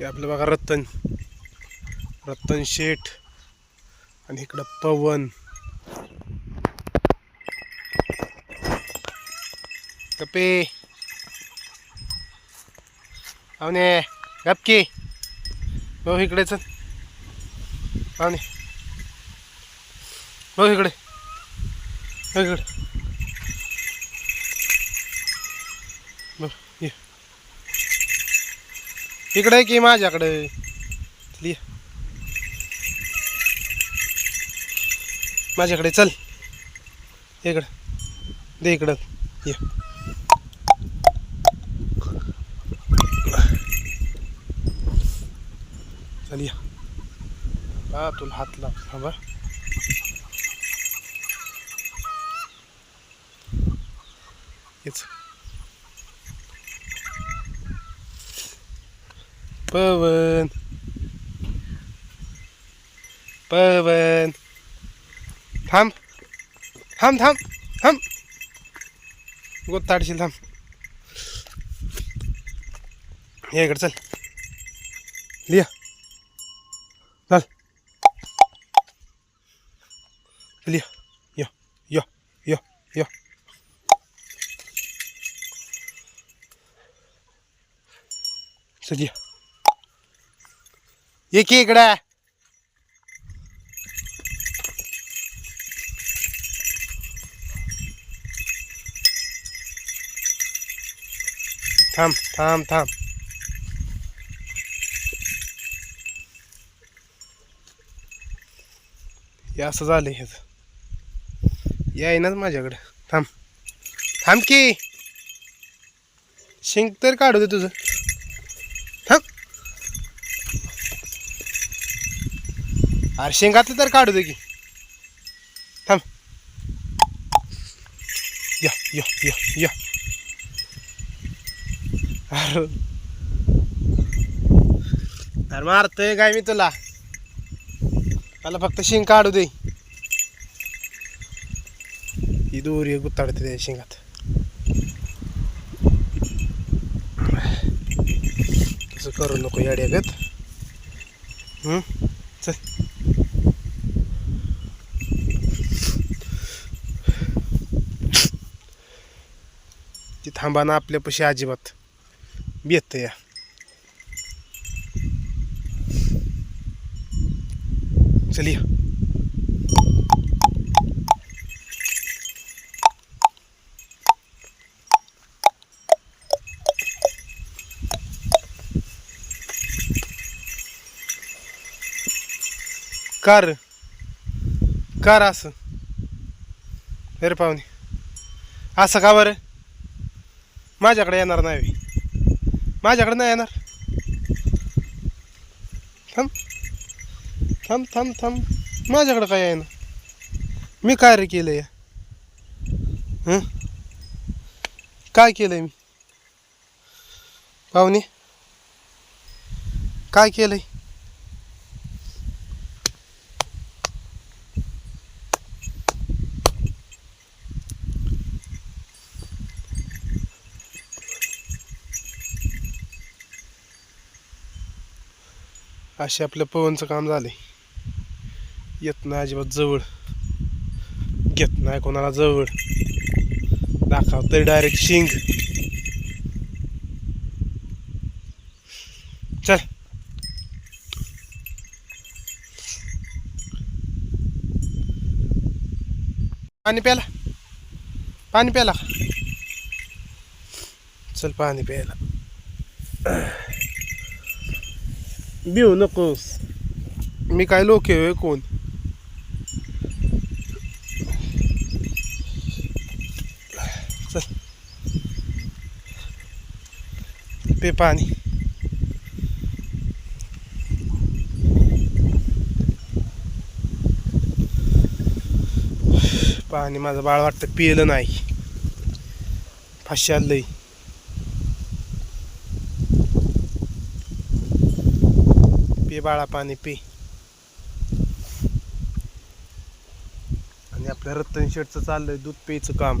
हे आपलं बघा रतन. रतन शेठ. आणि इकडं पवन. कपे पाहुणे गपकी भाऊ इकडे चल. पाहुणे. भाऊ इकडे. भाऊ इकडे बघ, ये. इकडे की माझ्याकडे? माझ्याकडे चल. इकडं. दे इकडं. ये. चल या. हा तुला हात लाव. थांबा हेच पवन पवन थांब थांब थांब थांब गोताडशील थांब हे इकडे चल लिया चल लिया या यो यो यो चल या ये इकडं? थांब थांब थांब. हे असं झालं ह्याचं याय माझ्याकडे. थांब. थांब की. शिंक तर काढू दे तुझं. अरे शेंगातलं तर काढू दे की. थांब. या या या या. अरे. अरे मारतोय काय मी तुला. मला फक्त शिंग काढू दे. ही दोरी गुताडते त्या शिंगात. तसं करू नको याड्यागत हम्म? चल. ती थांबाना आपल्यापाशी अजिबात. बेत या. चलिया कार. कार असं. अरे पाहुणे. असं का बरं? माझ्याकडे येणार नाही. माझ्याकडे नाही येणार. थांब. थांब थांब थांब. माझ्याकडं काय आहे ना? मी काय रे केलं या हं? काय केलंय मी? पाहुणे? काय केलंय? असे आपल्या पवनचं काम झालंय. येत नाही अजिबात जवळ. घेत नाही कोणाला जवळ. दाखव तरी डायरेक्ट शिंग. चल. पाणी प्याला पाणी प्याला चल पाणी प्यायला. देऊ नकोस. मी काय लोक आहे कोण? पे पाणी. पाणी माझं बाळ वाटतं पिलं नाही. फाशी लई. बाळा पाणी पी. आणि आपल्या रत्तन शेटचं चाललंय दूध पेच काम.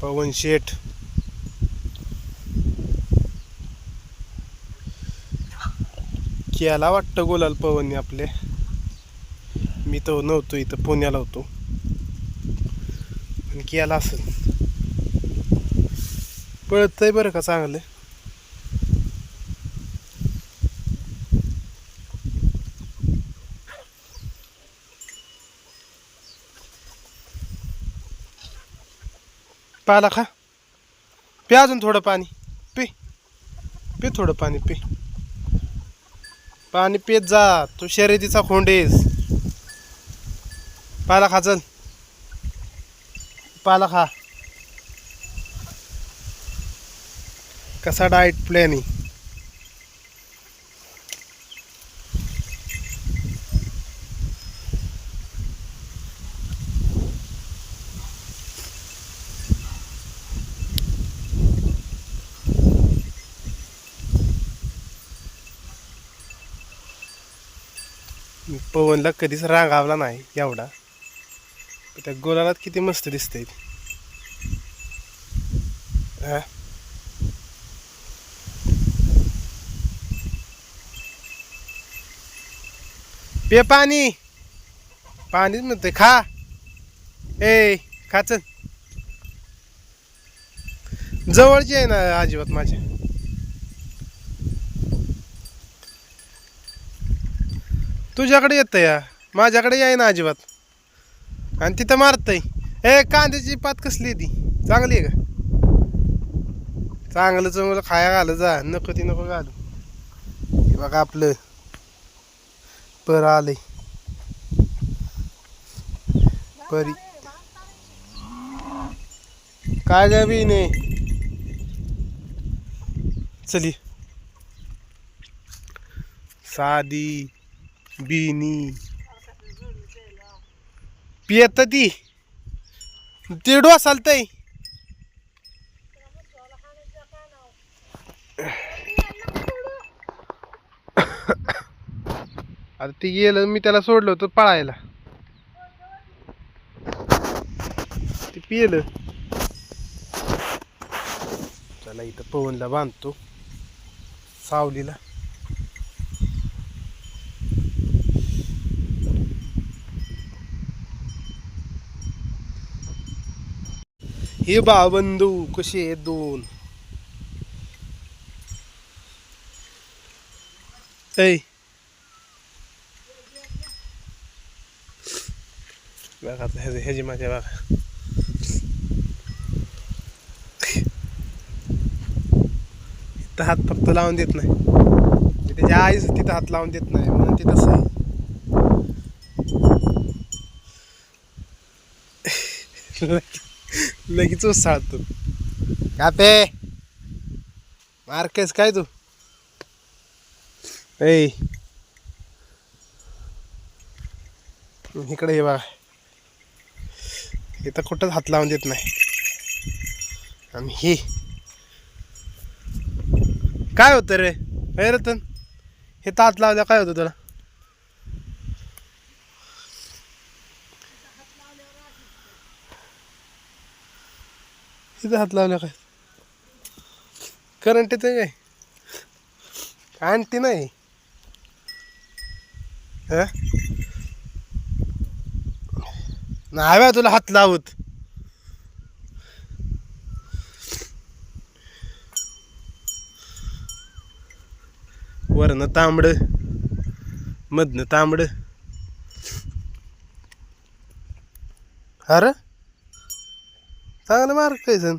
पवन शेठ. केला वाटतं गोलाल पवन आपले. मी तो नव्हतो इथं पुण्याला होतो. आणि केला असं पळतंय बरं का चांगलं? पाला खा. पे अजून थोडं पाणी. पे. पे थोडं पाणी पे. पाणी पेत जा. तू शर्यतीचा खोंडेस पाला खा चल. पाला खा. कसा डायट प्लॅनिंग पवनला कधीच रागावला नाही एवढा. त्या गोलाला किती मस्त दिसतंय. हा? पे पाणी. पाणीच म्हणते खा. ए खा जवळची आहे ना अजिबात माझ्या तुझ्याकडे येतं या. माझ्याकडे याय ना अजिबात. आणि तिथं मारतय. ए कांद्याची पात कसली आहे ती? चांगली आहे का? चांगलं चांगलं खाया घाल जा. नको ती नको घालू. बघा आपलं. पर आले. परी. काय ग बीने चली. साधी बिनी. पियत ती. ते डोसालतय आता ती गेलं मी त्याला सोडलं होतं पळायला. ते पियलं. चला इथं पवनला बांधतो. सावलीला. हे बाबंधू कसे आहेत दोन? ऐ बघा आता ह्याची ह्याची माझ्या बघा इथं हात फक्त लावून देत नाही त्याच्या आईच तिथं हात लावून देत नाही म्हणून ते तसं आहे लगेच- उसाळतो का पे मारकेस काय तू ऐ इकडे ये बघा इथं कुठंच हात लावून देत नाही. आणि हे. काय होतं रे? अय रतन हे तर हात लावल्या काय होतं तुला? इथं हात लावल्या काय? करंट येते काय काय आणते नाही? हा नाही बा तुला हात लावत. वरनं तांबड मधनं तांबड. अरे चांगलं मार्क काय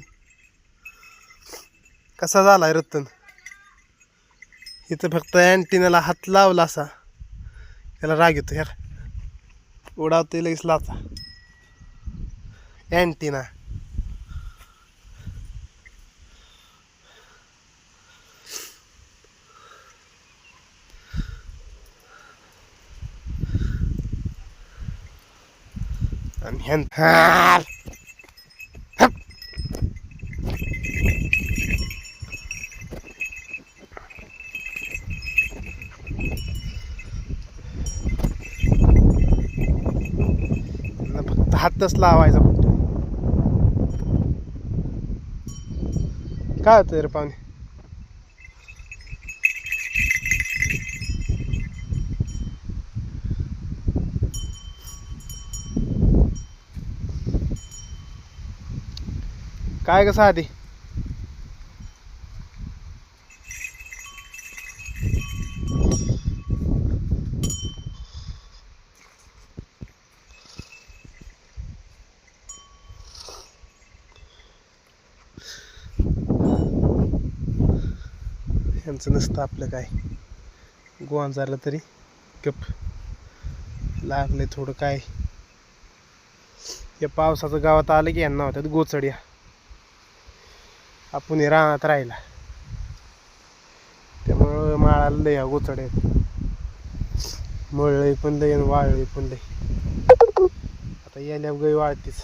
कसा झालाय रत्तन इथं फक्त अँटीनाला हात लावला असा. त्याला राग येतो यार. उडावते लगेच लाचा. अँटीना आणि ह्यान हातच लावायचा काय होतं रे पाहुणे काय कसं आधी यांचं नसतं आपलं काय. गोवान झालं तरी गप. लागले थोडं काय. या पावसाचं गावात आलं की यांना होत्यात गोचड्या. आपण रानात राहिला. त्यामुळं माळाला लय या गोचड्या आहेत. मळलंय पण लय आणि वाळलंय पण लय. आता याल्या गई वाळतीच.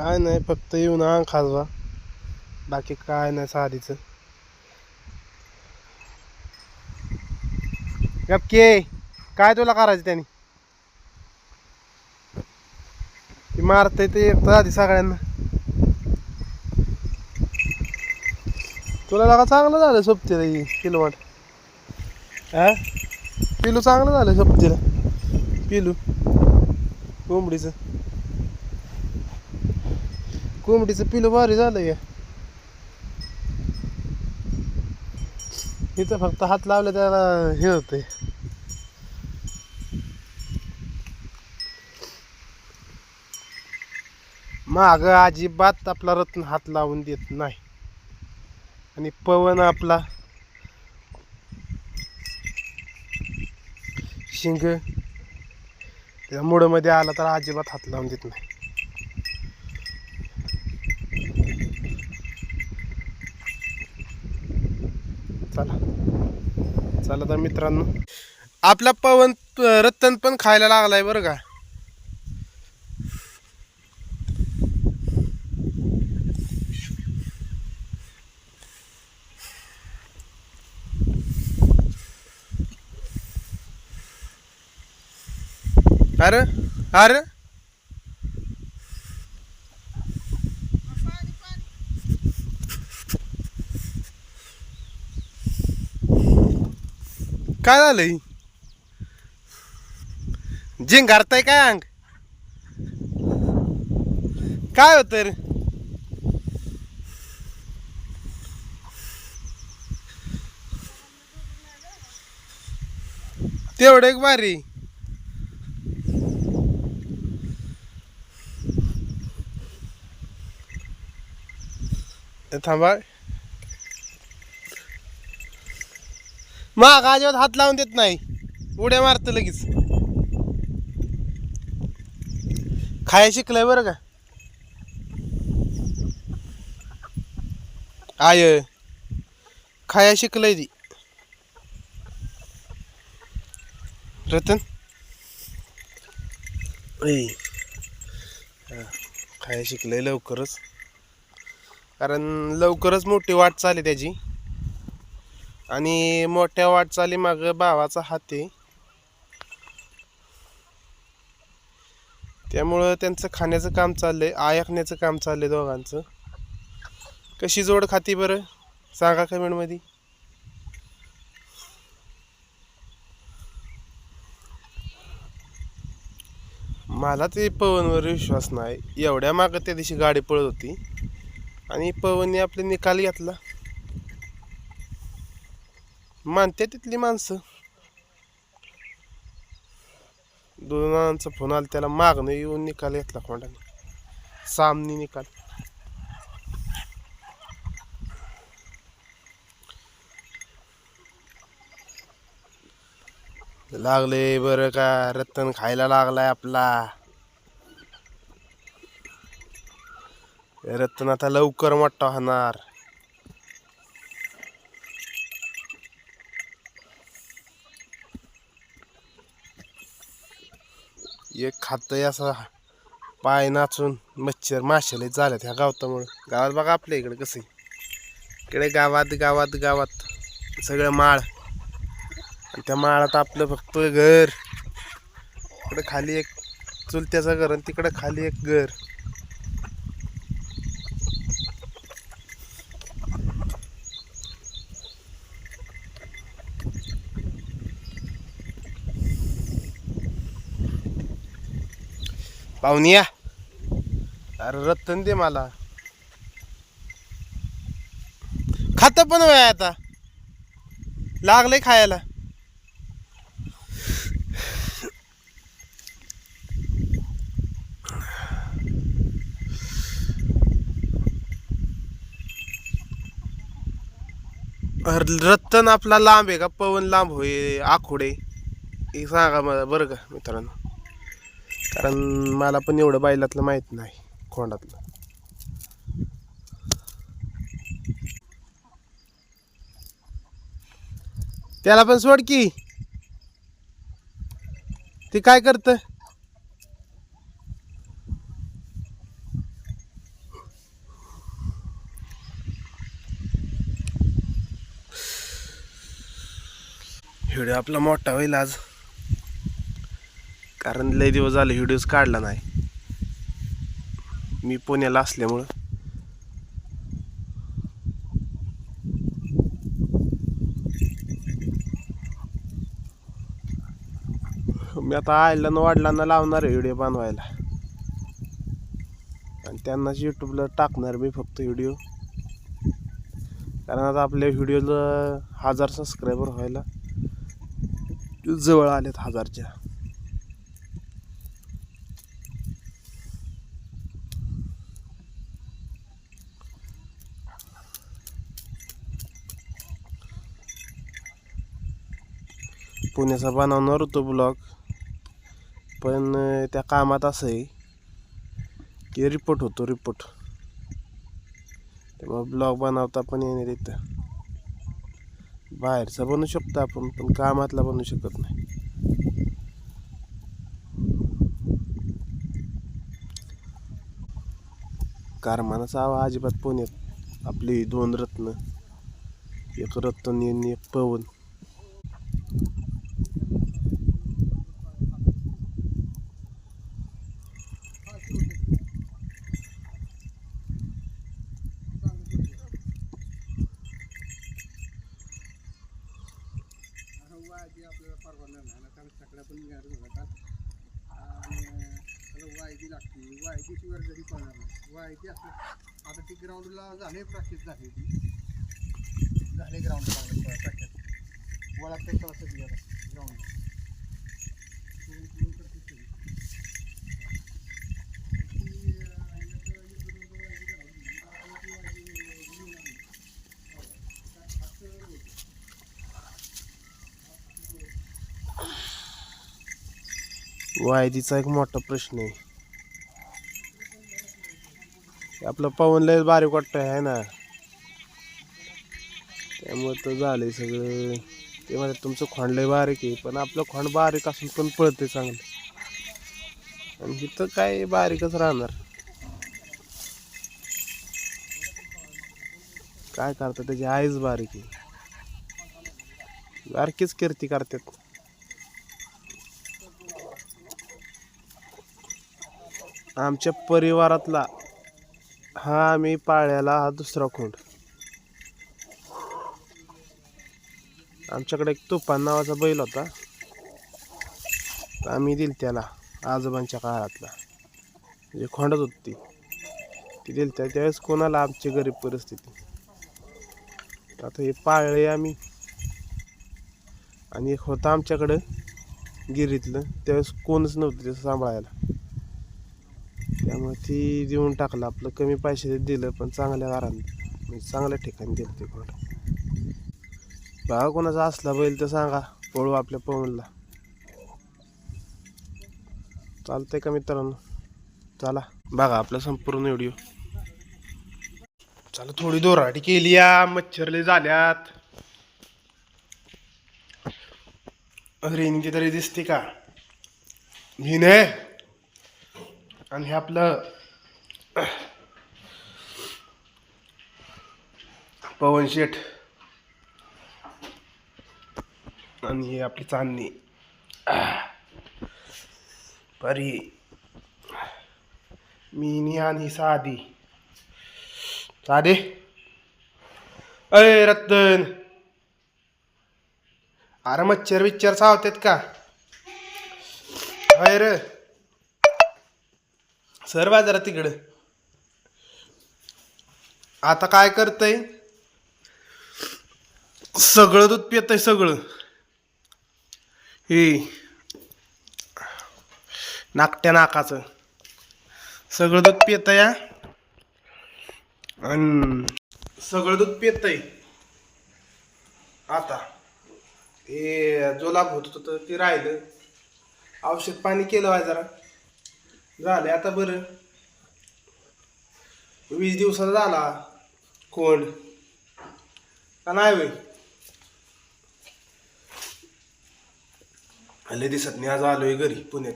काय नाही फक्त येऊन अंग खाजवा. बाकी काय नाही साधीचं. गपके काय तुला करायचं त्याने? ती मारतय ते येतं आधी सगळ्यांना. तुला लगा चांगलं झालं सोबतीला ही पिलवाट हा पिलू चांगलं झालं सोबतीला. पिलू. कोंबडीचं. कोंबडीचं पिलं भारी झालं या इथं फक्त हात लावले त्याला हे होते माग अजिबात आपला रत्न हात लावून देत नाही. आणि पवन आपला शिंग त्या मुडमध्ये आला तर अजिबात हात लावून देत नाही. चला. चला तर मित्रांनो. आपला पवन रत्तन पण खायला लागलाय बरं का? अरे अरे. काय झालंय? जिंग काय अंग? काय होत रे? तेवढं एक भारी. थांबा. माग अजिबात हात लावून देत नाही. उड्या मारतं लगेच. खाया शिकलंय बरं का? आय खाया शिकलंय ती. रतन? खाया शिकलंय लवकरच. कारण लवकरच मोठी वाट चाली त्याची. आणि मोठ्या वाटचाली माग भावाचा हात आहे. त्यामुळं त्यांचं खाण्याचं काम चाललंय आयकण्याचं काम चाललंय दोघांचं. कशी जोड खाती बरं? सांगा कमेंटमध्ये. मला ते पवनवर विश्वास नाही. एवढ्या मागं त्या दिवशी गाडी पळत होती. आणि पवनने आपले निकाल घेतला. मानते तिथली माणसं. दोन फोन आला त्याला मागणं येऊन निकाल घेतला कोंडाने. सामनी निकाल. लागले बरं का रत्न खायला लागलाय आपला. रत्न आता लवकर मोठा होणार. एक खातंय असा पाय नाचून मच्छर माशाले झाल्यात ह्या गावतामुळं. गावात बघा आपल्या इकडे कसं आहे. इकडे गावात गावात गावात सगळं माळ. आणि त्या माळात आपलं फक्त घर. इकडं खाली एक चुलत्याचं घर आणि तिकडं खाली एक घर. पाहुनिया अरे रत्तन दे मला. खात पण वय आता. लागलंय खायला. अरे रत्तन आपला लांब आहे का? पवन लांब होय आखोडे. हे सांगा मला बरं का मित्रांनो. कारण मला पण एवढं बैलातलं माहीत नाही खोंडातलं. त्याला पण सोड की. ते काय करत? व्हिडिओ आपला मोठा होईल आज. कारण लय दिवस झाले व्हिडिओज काढला नाही. मी पुण्याला असल्यामुळं. मी आता आईला वडिलांना लावणार आहे व्हिडिओ बनवायला. आणि त्यांनाच यूट्यूबला टाकणार मी फक्त व्हिडिओ. कारण आता आपल्या व्हिडिओला हजार सबस्क्रायबर व्हायला जवळ आलेत हजारच्या. पुण्याचा बनवणार होतो ब्लॉग पण त्या कामात असं आहे की रिपोर्ट होतो रिपोर्ट तेव्हा ब्लॉग बनवता पण येणार इथं बाहेरचा बनवू शकतो आपण पण कामातला बनवू शकत नाही. कारमानाचा आवा अजिबात पुण्यात आपली दोन रत्न. एक रत्न आणि एक पवन वायदी आपल्याला परवानणार नाही ना कारण सगळ्या पण मिळालं झालं का आणि त्याला वायदी लागते वायदीशिवाय घरी पळणार नाही वायदी असलं आता ती ग्राउंडला झाले प्रॅक्टिस झाली ती झाले ग्राउंड प्रॅक्टिस वळा ते कळत ग्राउंड वायदीचा एक मोठा प्रश्न आहे. आपलं पवन लय बारीक वाटतं आहे ना? त्यामुळे तर झालंय सगळं. ते म्हणतात तुमचं खोंड लय बारीक आहे. पण आपलं खोंड बारीक असून पण पळते चांगलं. आणि इथं काय बारीकच राहणार? काय करतात त्याची आईच बारीक आहे. बारकीच कीर्ती करतात. आमच्या परिवारातला हा आम्ही पाळलेला हा दुसरा खोंड आमच्याकडे एक तुफान नावाचा बैल होता. तर आम्ही दिल त्याला आजोबांच्या काळातला. म्हणजे खोंडच होती ती. ती दिल त्या त्यावेळेस कोणाला आमची गरीब परिस्थिती. आता हे पाळले आम्ही. आणि एक होता आमच्याकडं गिरीतलं. त्यावेळेस कोणच नव्हतं ते सांभाळायला. त्यामुळे ती देऊन टाकलं. आपलं कमी पैसे दिलं पण चांगल्या घरात म्हणजे चांगल्या ठिकाणी दिलं ते कोण बघा कोणाचा असला बैल तर सांगा. पळू आपल्या पवनला चालतंय का मित्रांनो? चला. बघा आपला संपूर्ण व्हिडिओ चला थोडी दोराटी केली या. मच्छरले झाल्यात. रेणकी तरी दिसते का? ही नाही आणि हे आपलं पवन शेठ आणि हे आपली चांदणी. परी मिनी आणि साधी. साधे? अय रतन. अरे मच्छर विच्चर सावतात का? अय र. सर बाजारा तिकडं. आता काय करतय? सगळं दूध पितय सगळं. हे. नाकट्या नाकाचं. सगळं दूध पितय आणि सगळं दूध पितय. आता. हे जो लाभ होत होतं ते राहिलं. औषध पाणी केलं आहे जरा. झालं आता बरं. वीस दिवसाचा झाला कोंड. का नाही होय हल्ले दिसत नाही आज आलोय घरी पुण्यात.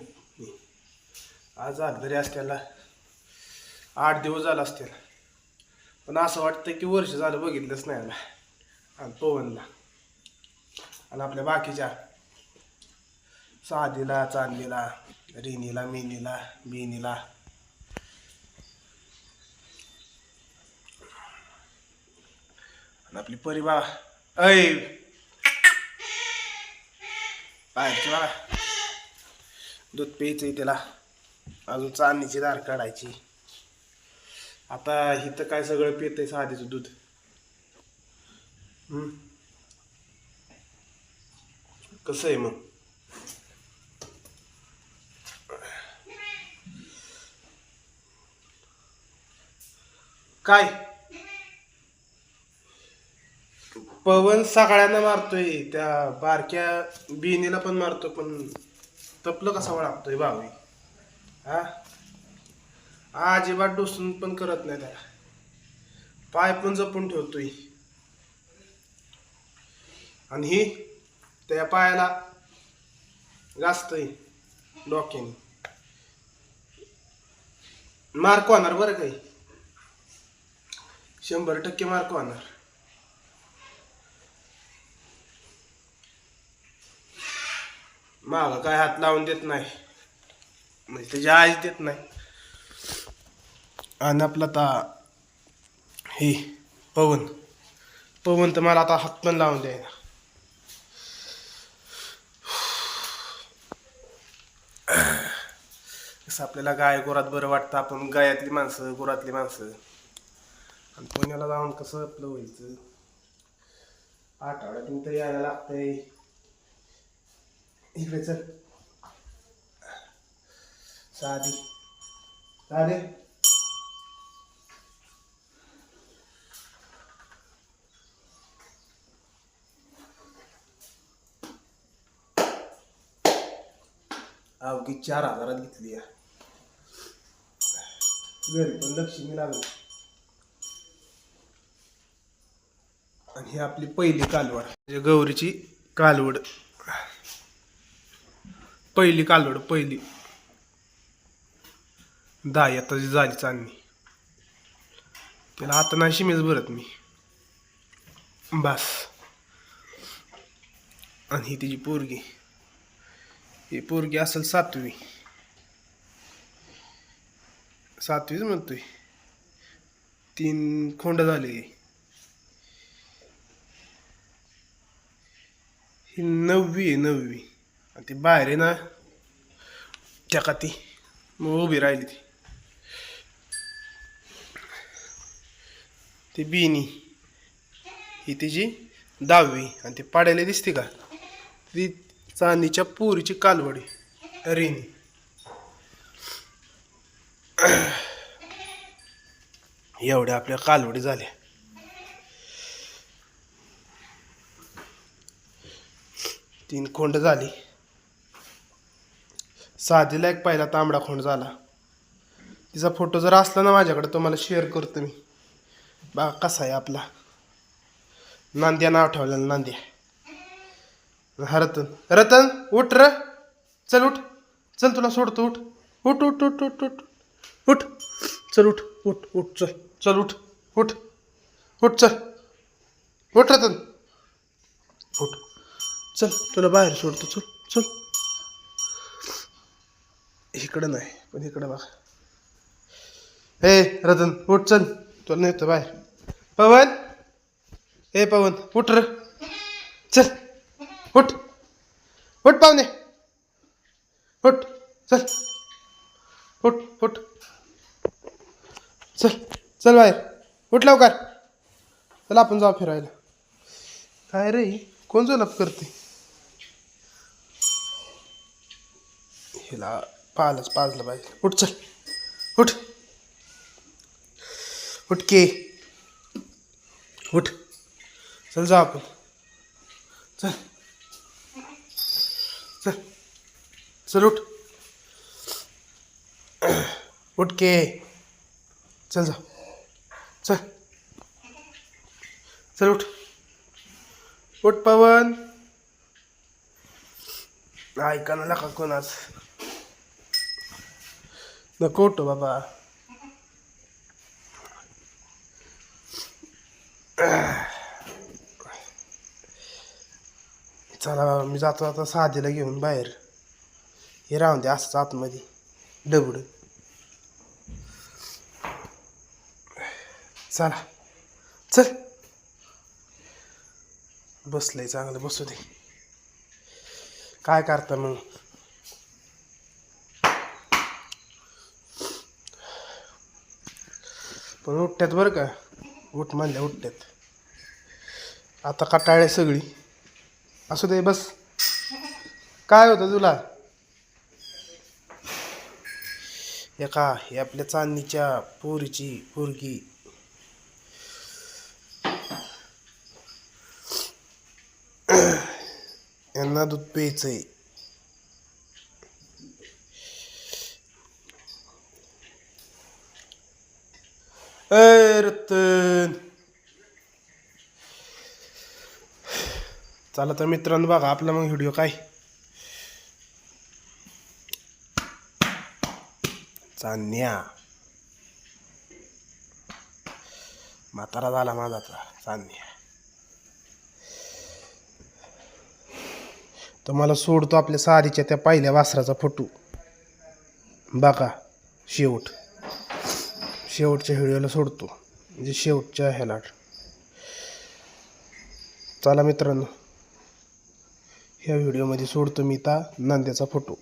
आज आलो घरी असल्याला आठ दिवस झाला असतील पण असं वाटतं की वर्ष झालं बघितलंच नाही आला आणि पवनला. आणि आपल्या बाकीच्या. साधीला चांदीला. रिनीला मेनीला मेनीला आणि आपली परिबा ऐ बाहेरची बघा दूध प्यायचंय त्याला अजून चांदणीची दार काढायची. आता इथं काय सगळं पितंय साधीचं दूध? कसं आहे मग? काय? पवन सगळ्यांना मारतोय त्या बारक्या बिनीला पण मारतो पण तपलं कसा वळागतोय भावी? हा? अजिबात डोसून पण करत नाही त्याला. पाय पण जपून ठेवतोय. आणि ही त्या पायाला गाजतय डोक्याने. मार्क होणार बरं काही? शंभर टक्के मार्क होणार. माग काय हात लावून देत नाही. म्हणजे त्याची आईच देत नाही. आणि आपला आता हे पवन. पवन तर मला आता हात पण लावून द्यायला कसं आपल्याला गाय गोरात बरं वाटतं आपण गायातली माणसं गुरातली माणसं. आणि पुण्याला जाऊन कसं आपलं व्हायचं? आठवड्यातून तर यायला लागतंय. इकडे चल. साधी. साधे. अवघी चार हजारात घेतली या. घरी पण लक्ष्मी लागली. आणि ही आपली पहिली कालवड. म्हणजे गौरीची कालवड. पहिली कालवड पहिली. दहा आताची झाली चांदणी त्याला आता नाही शिमेच भरत मी. बस. आणि ही तिची पोरगी. ही पोरगी असेल सातवी. सातवीच म्हणतोय. तीन खोंड झाले. ही नववी आहे नववी. आणि ती बाहेर आहे ना त्या का ती मग उभी राहिली ती. ती बिनी. ही तिची दहावी. आणि ती पाड्याला दिसते का? ती चांदीच्या पोरीची कालवडी. रेनी. एवढ्या आपल्या कालवडी झाल्या. तीन खोंड झाली. साधीला एक पहिला तांबडा खोंड झाला. तिचा फोटो जर असला ना माझ्याकडे तो मला शेअर करतो मी. बा कसा आहे आपला? नांद्या नाव ठेवलेलं नांद्या. हा रतन रतन उठ र. चल उठ. चल तुला सोडतो उठ. उठ उठ उठ उठ उठ. उठ. चल उठ उठ उठ चल. चल उठ उठ. उठ चल. उठ रतन. उठ. चल तुला बाहेर सोडतो चल चल. इकडं नाही पण इकडं बघा. हे रतन उठ चल. तुला नेतो बाहेर. पवन? हे पवन उठ र. चल उठ. उठ पाहुणे. उठ चल. उठ उठ. चल चल बाहेर. उठ लवकर. चल आपण जाऊ फिरायला. काय रे कोण जुलाप करते? हिला पालच पाजलं पाहिजे. उठ चल. उठ. उठ के. उठ. चल जाऊ आपण. चल. चल. चल उठ. उठ के. चल जा. चल. चल उठ. उठ पवन. ऐका ना नका कोणाच. नको उठ बाबा. चला बाबा मी जातो आता साधीला घेऊन बाहेर. हे राहून दे असंच आतमध्ये. डबड चला. चल. बसलंय चांगलं. बसू दे. काय करता मग? पण उठत्यात बरं का. उठ म्हणल्या उठत्यात. आता कटाळे सगळी. असू दे बस. काय होतं तुला? एका हे आपल्या चांदणीच्या पोरीची पोरगी. यांना दूध प्यायचंय. रतन चला तर मित्रांनो बघा आपला मग व्हिडिओ काय? चांदण्या. म्हातारा झाला माझा चांद्या तुम्हाला सोडतो आपल्या सारीच्या त्या पहिल्या वासराचा फोटो. बघा शेवट. शेवटच्या व्हिडिओला सोडतो. म्हणजे शेवटच्या ह्याला. चला मित्रांनो ह्या व्हिडिओमध्ये सोडतो मी ता नांद्याचा फोटो